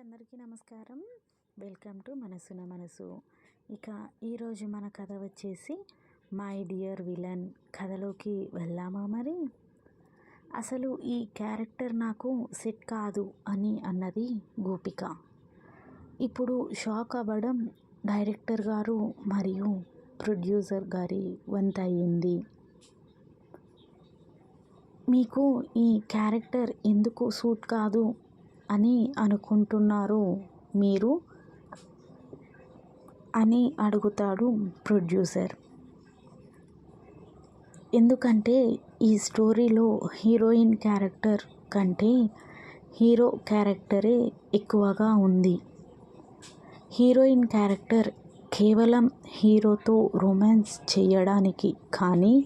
అందరికీ నమస్కారం. Welcome to మనసున మనసు. ఇక ఈరోజు మన కథ వచ్చేసి మై డియర్ విలన్ కథలోకి వెళ్ళామా మరి? అసలు ఈ క్యారెక్టర్ నాకు సెట్ కాదు అని అన్నది గోపిక. ఇప్పుడు షాక్ అవ్వడం డైరెక్టర్ గారు మరియు ప్రొడ్యూసర్ గారి వంత అయ్యింది. మీకు ఈ క్యారెక్టర్ ఎందుకు సూట్ కాదు అని అనుకుంటున్నారు. మీరు? అని అడుగుతాడు ప్రొడ్యూసర్. ఎందుకంటే ఈ స్టోరీలో హీరోయిన్ క్యారెక్టర్ కంటే హీరో క్యారెక్టరే ఎక్కువగా ఉంది. హీరోయిన్ క్యారెక్టర్ కేవలం హీరోతో రొమాన్స్ చేయడానికి కానీ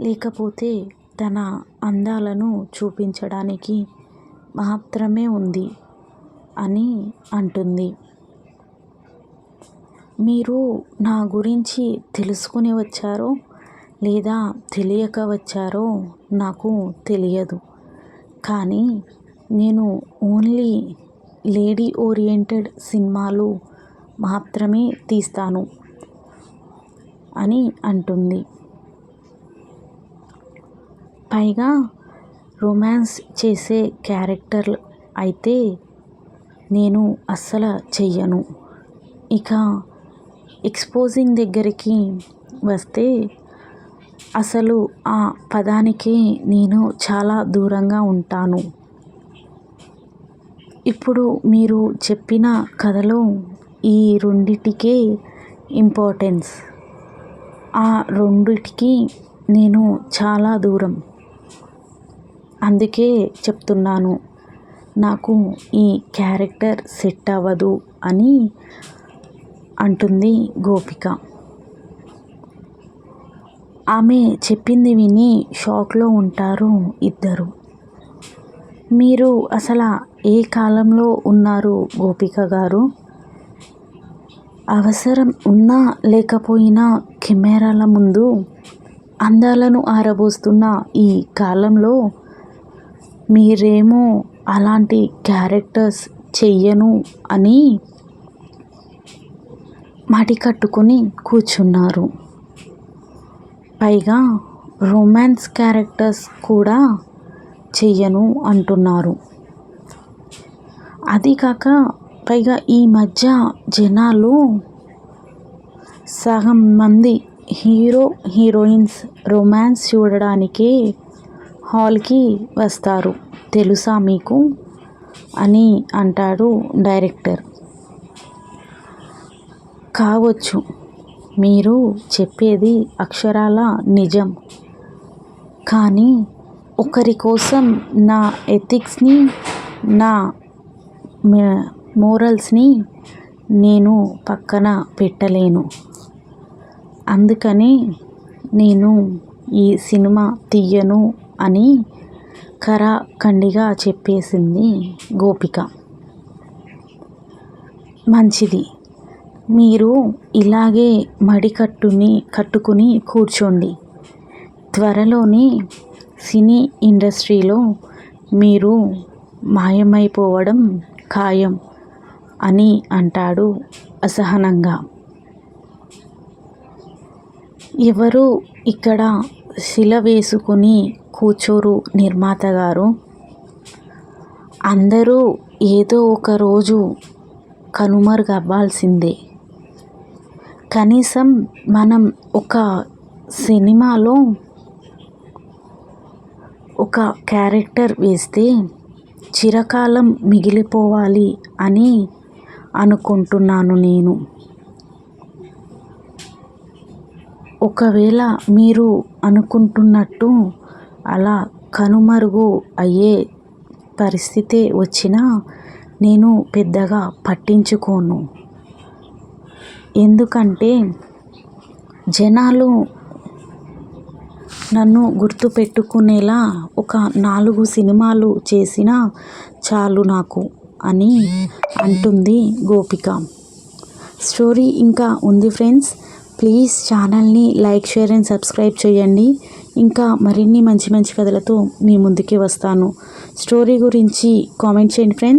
లేకపోతే తన అందాలను చూపించడానికి మాత్రమే ఉంది అని అంటుంది. మీరు నా గురించి తెలుసుకుని వచ్చారో లేదా తెలియక వచ్చారో నాకు తెలియదు. కానీ నేను ఓన్లీ లేడీ ఓరియంటెడ్ సినిమాలు మాత్రమే తీస్తాను అని అంటుంది. పైగా రొమాన్స్ చేసే క్యారెక్టర్ అయితే నేను అస్సలు చెయ్యను. ఇక ఎక్స్పోజింగ్ దగ్గరికి వస్తే అసలు ఆ పదానికి నేను చాలా దూరంగా ఉంటాను. ఇప్పుడు మీరు చెప్పిన కథలో ఈ రెండిటికే ఇంపార్టెన్స్ ఆ రెండిటికి నేను చాలా దూరం. అందుకే చెప్తున్నాను నాకు ఈ క్యారెక్టర్ సెట్ అవ్వదు అని అంటుంది గోపిక. ఆమె చెప్పింది విని షాక్లో ఉంటారు ఇద్దరు. మీరు అసలు ఏ కాలంలో ఉన్నారు గోపిక గారు? అవసరం ఉన్నా లేకపోయినా కెమెరాల ముందు అందాలను ఆరబోస్తున్న ఈ కాలంలో మీరేమో అలాంటి క్యారెక్టర్స్ చెయ్యను అని మటికట్టుకొని కూర్చున్నారు. పైగా రొమాన్స్ క్యారెక్టర్స్ కూడా చెయ్యను అంటున్నారు. అది కాక పైగా ఈ మధ్య జనాలు సగం మంది హీరో హీరోయిన్స్ రొమాన్స్ చూడడానికే హాల్కి వస్తారు. తెలుసా మీకు? అని అంటాడు డైరెక్టర్. కావచ్చు. మీరు చెప్పేది అక్షరాల నిజం. కానీ ఒకరి కోసం నా ఎథిక్స్ని నా మోరల్స్ని నేను పక్కన పెట్టలేను. అందుకని నేను ఈ సినిమా తీయను అని ఖరాఖండిగా చెప్పేసింది గోపిక. మంచిది. మీరు ఇలాగే మడికట్టుని కట్టుకుని కూర్చోండి. త్వరలోనే సినీ ఇండస్ట్రీలో మీరు మాయమైపోవడం ఖాయం అని అంటాడు అసహనంగా. ఎవరు ఇక్కడ శిల వేసుకుని కూర్చోరు నిర్మాత గారు. అందరూ ఏదో ఒక రోజు కనుమరుగవ్వాల్సిందే. కనీసం మనం ఒక సినిమాలో ఒక క్యారెక్టర్ వేస్తే చిరకాలం మిగిలిపోవాలి అని అనుకుంటున్నాను నేను. ఒకవేళ మీరు అనుకుంటున్నట్టు అలా కనుమరుగు అయ్యే పరిస్థితే వచ్చినా నేను పెద్దగా పట్టించుకోను. ఎందుకంటే జనాలు నన్ను గుర్తుపెట్టుకునేలా ఒక నాలుగు సినిమాలు చేసినా చాలు నాకు అని అంటుంది గోపిక. స్టోరీ ఇంకా ఉంది ఫ్రెండ్స్. ప్లీజ్ ఛానల్ని లైక్ షేర్ అండ్ సబ్స్క్రైబ్ చేయండి. ఇంకా మరిన్ని మంచి మంచి కథలతో మీ ముందుకే వస్తాను. స్టోరీ గురించి కామెంట్ చేయండి ఫ్రెండ్స్